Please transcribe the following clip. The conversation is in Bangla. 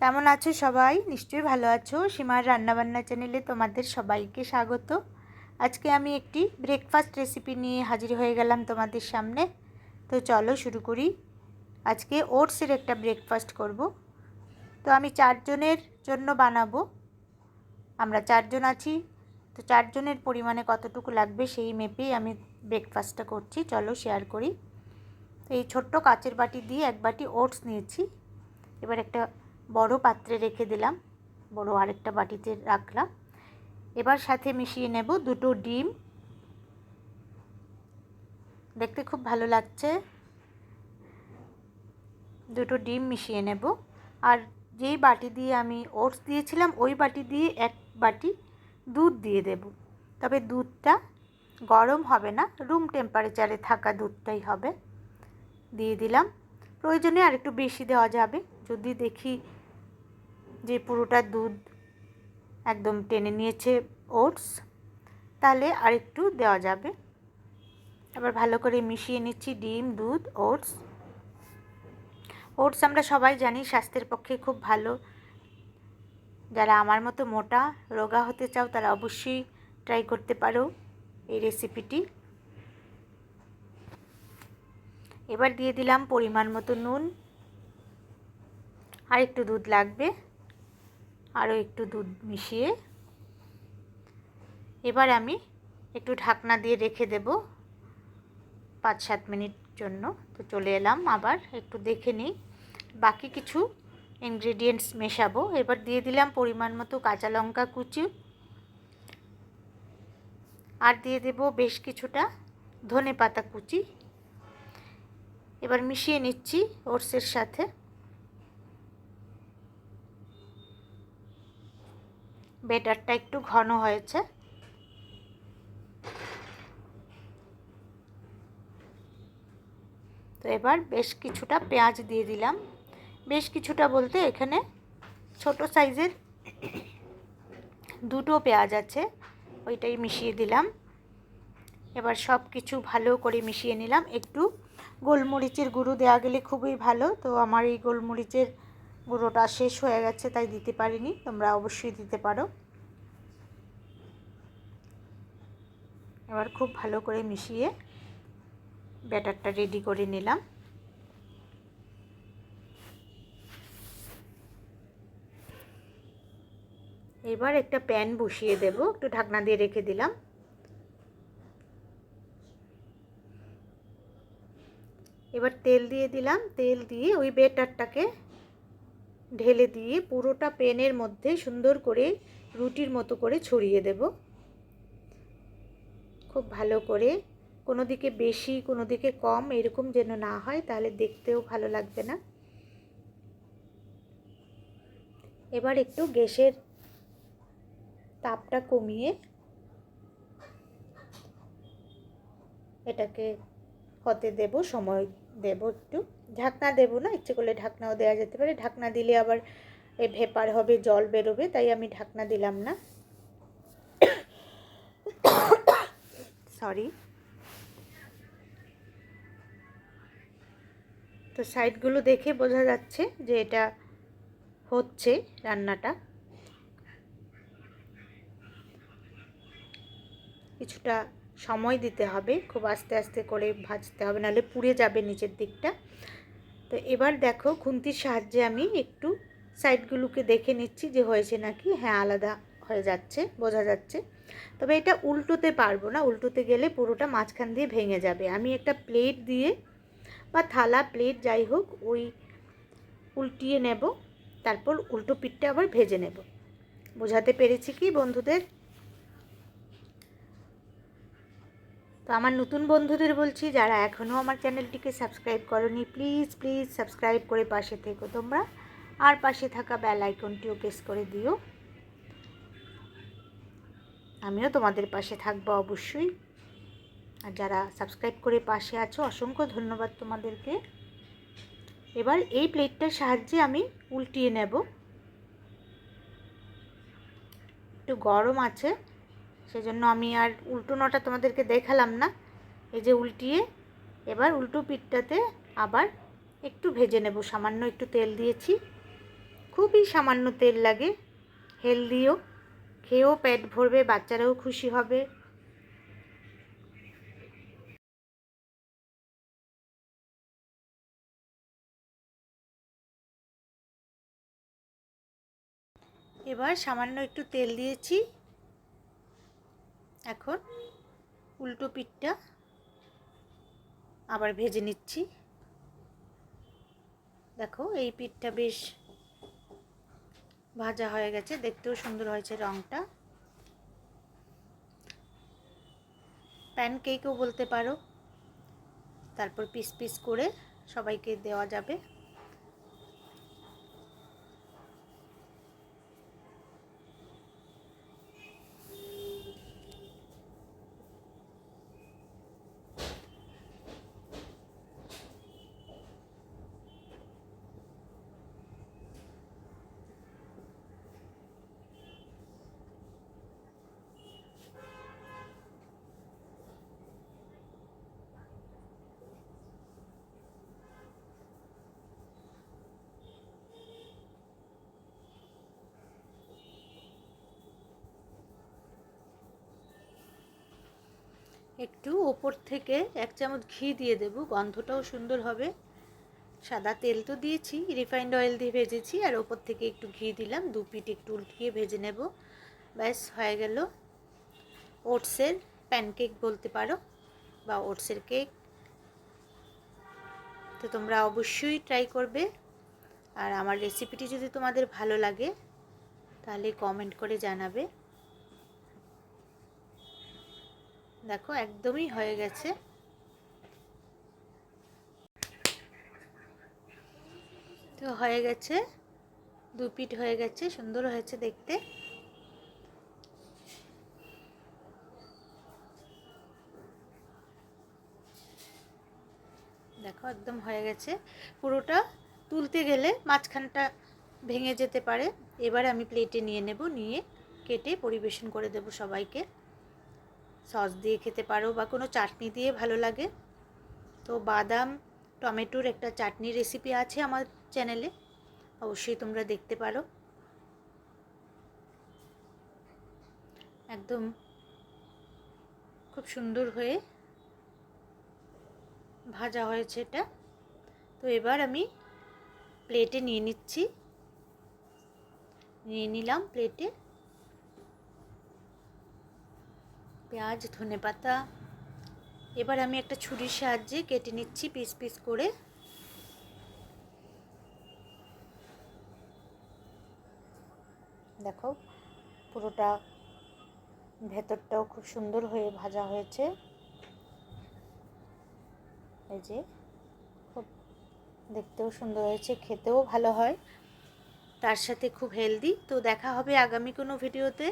কেমন আছো সবাই? নিশ্চয়ই ভালো আছো। সীমার রান্নাবান্না চ্যানেলে তোমাদের সবাইকে স্বাগত। আজকে আমি একটি ব্রেকফাস্ট রেসিপি নিয়ে হাজির হয়ে গেলাম তোমাদের সামনে। তো চলো শুরু করি। আজকে ওটসের একটা ব্রেকফাস্ট করব। তো আমি চারজনের জন্য বানাবো। আমরা চারজন আছি। তো চারজনের পরিমাণে কতটুকু লাগবে সেই মেপেই আমি ব্রেকফাস্টটা করছি। চলো শেয়ার করি। তো এই ছোট্ট কাচের বাটি দিয়ে এক বাটি ওটস নিয়েছি। এবার একটা বড় পাত্রে রেখে দিলাম। বড় আরেকটা বাটিতে রাখলাম। এবার সাথে মিশিয়ে নেব দুটো ডিম। দেখতে খুব ভালো লাগছে। দুটো ডিম মিশিয়ে নেব। আর যেই বাটি দিয়ে আমি ওটস দিয়েছিলাম, ওই বাটি দিয়ে এক বাটি দুধ দিয়ে দেব। তবে দুধটা গরম হবে না, রুম টেম্পারেচারে থাকা দুধটাই হবে। দিয়ে দিলাম। প্রয়োজনে আর একটু বেশি দেওয়া যাবে। যদি দেখি যে পুরোটা দুধ একদম টেনে নিয়েছে ওটস, তাহলে আর একটু দেওয়া যাবে। আবার ভালো করে মিশিয়ে নিচ্ছি ডিম, দুধ, ওটস। ওটস আমরা সবাই জানি স্বাস্থ্যের পক্ষে খুব ভালো। যারা আমার মতো মোটা, রোগা হতে চাও, তারা অবশ্যই ট্রাই করতে পারো এই রেসিপিটি এবার দিয়ে দিলাম পরিমাণ মতো নুন। আর একটু দুধ লাগবে। আরও একটু দুধ মিশিয়ে এবার আমি একটু ঢাকনা দিয়ে রেখে দেব পাঁচ সাত মিনিট জন্য। তো চলে এলাম আবার, একটু দেখে নিই। বাকি কিছু ইনগ্রেডিয়েন্টস মেশাবো। এবার দিয়ে দিলাম পরিমাণ মতো কাঁচা লঙ্কা কুচি। আর দিয়ে দেব বেশ কিছুটা ধনে পাতা কুচি। এবার মিশিয়ে নিচ্ছি ওটসের সাথে। বেটারটা একটু ঘন হয়েছে। তো এবার বেশ কিছুটা পেঁয়াজ দিয়ে দিলাম। বেশ কিছুটা বলতে এখানে ছোট সাইজের দুটো পেঁয়াজ আছে, ওইটাই মিশিয়ে দিলাম। এবার সব কিছু ভালো করে মিশিয়ে নিলাম। একটু গোলমরিচের গুঁড়ো দেওয়া গেলে খুবই ভালো। তো আমার এই গোলমরিচের গুঁড়োটা শেষ হয়ে গেছে, তাই দিতে পারিনি। তোমরা অবশ্যই দিতে পারো। এবার খুব ভালো করে মিশিয়ে ব্যাটারটা রেডি করে নিলাম। এবার একটা প্যান বসিয়ে দেব, একটু ঢাকনা দিয়ে রেখে দিলাম। এবার তেল দিয়ে দিলাম, তেল দিয়ে ওই বেটারটাকে ঢেলে দিয়ে পুরোটা পেনের মধ্যে সুন্দর করে রুটির মতো করে ছড়িয়ে দেব। খুব ভালো করে, কোনো দিকে বেশি, কোনো দিকে কম এরকম যেন না হয়, তাহলে দেখতেও ভালো লাগবে না। এবার একটু গ্যাসের তাপটা কমিয়ে এটাকে হতে দেব, সময় দেব একটু। ঢাকনা দেব না, ইচ্ছে করলে ঢাকনাও দেওয়া যেতে পারে। ঢাকনা দিলে আবার এ ভেপার হবে, জল বেরোবে, তাই আমি ঢাকনা দিলাম না। সরি। তো সাইডগুলো দেখে বোঝা যাচ্ছে যে এটা হচ্ছে রান্নাটা। কিছুটা সময় দিতে হবে, খুব আস্তে আস্তে করে ভাজতে হবে, নাহলে পুড়ে যাবে নিচের দিকটা। তো এবার দেখো খুন্তির সাহায্যে আমি একটু সাইডগুলোকে দেখে নিচ্ছি যে হয়েছে নাকি। হ্যাঁ আলাদা হয়ে যাচ্ছে, বোঝা যাচ্ছে। তবে এটা উল্টোতে পারব না, উল্টোতে গেলে পুরোটা মাঝখান দিয়ে ভেঙে যাবে। আমি একটা প্লেট দিয়ে বা থালা প্লেট যাই হোক, ওই উল্টিয়ে নেব, তারপর উল্টো পিঠটা আবার ভেজে নেব। বোঝাতে পেরেছি কি বন্ধুদের? তো আমার নতুন বন্ধুদের বলছি, যারা এখনও আমার চ্যানেলটিকে সাবস্ক্রাইব করনি প্লিজ প্লিজ সাবস্ক্রাইব করে পাশে থেকো তোমরা, আর পাশে থাকা বেল আইকনটিও প্রেস করে দিও। আমিও তোমাদের পাশে থাকব অবশ্যই। আর যারা সাবস্ক্রাইব করে পাশে আছো, অসংখ্য ধন্যবাদ তোমাদেরকে। এবার এই প্লেটটার সাহায্যে আমি উল্টিয়ে নেব। একটু গরম আছে, সেজন্য আমি আর উল্টোনোটা তোমাদেরকে দেখালাম না। এই যে উল্টিয়ে, এবার উল্টো পিঠটাতে আবার একটু ভেজে নেব। সামান্য একটু তেল দিয়েছি। খুবই সামান্য তেল লাগে, হেলদিও। খেয়েও পেট ভরবে, বাচ্চারাও খুশি হবে। এবার সামান্য একটু তেল দিয়েছি। এখন উল্টো পিঠটা আবার ভেজে নিচ্ছি। দেখো, এই পিঠটা বেশ ভাজা হয়ে গেছে, দেখতেও সুন্দর হয়েছে রঙটা প্যানকেকও বলতে পারো। তারপর পিস পিস করে সবাইকে দেওয়া যাবে। একটু ওপর থেকে এক চামচ ঘি দিয়ে দেব, গন্ধটাও সুন্দর হবে। সাদা তেল তো দিয়েছি রিফাইন্ড অয়েল দিয়ে ভেজেছি, আর ওপর থেকে একটু ঘি দিলাম, দু পিঠ একটু উল্টিয়ে ভেজে নেব। ব্যাস, হয়ে গেল। ওটসের প্যানকেক বলতে পারো, বা ওটসের কেক তো তোমরা অবশ্যই ট্রাই করবে। আর আমার রেসিপিটি যদি তোমাদের ভালো লাগে, তাহলে কমেন্ট করে জানাবে। দেখো, একদমই হয়ে গেছে। তো হয়ে গেছে। দু পিঠ হয়ে গেছে, সুন্দর হয়েছে দেখতে। দেখো, একদম হয়ে গেছে। পুরোটা তুলতে গেলে মাঝখানটা ভেঙে যেতে পারে। এবার আমি প্লেটে নিয়ে নেব, নিয়ে কেটে পরিবেশন করে দেব সবাইকে। সস দিয়ে খেতে পারো বা কোনো চাটনি দিয়ে ভালো লাগে। তো বাদাম, টমেটোর একটা চাটনি রেসিপি আছে আমার চ্যানেলে অবশ্যই তোমরা দেখতে পারো। একদম খুব সুন্দর হয়ে ভাজা হয়েছে এটা। তো এবার আমি প্লেটে নিয়ে নিচ্ছি। নিয়ে নিলাম প্লেটে পেঁয়াজ, ধনে পাতা। এবার আমি একটা ছুরির সাহায্যে কেটে নিচ্ছি পিস পিস করে। দেখো, পুরোটা ভেতরটাও খুব সুন্দর হয়ে ভাজা হয়েছে। এই যে, খুব দেখতেও সুন্দর হয়েছে, খেতেও ভালো হয়। তার সাথে খুব হেলদি। তো দেখা হবে আগামী কোনো ভিডিওতে।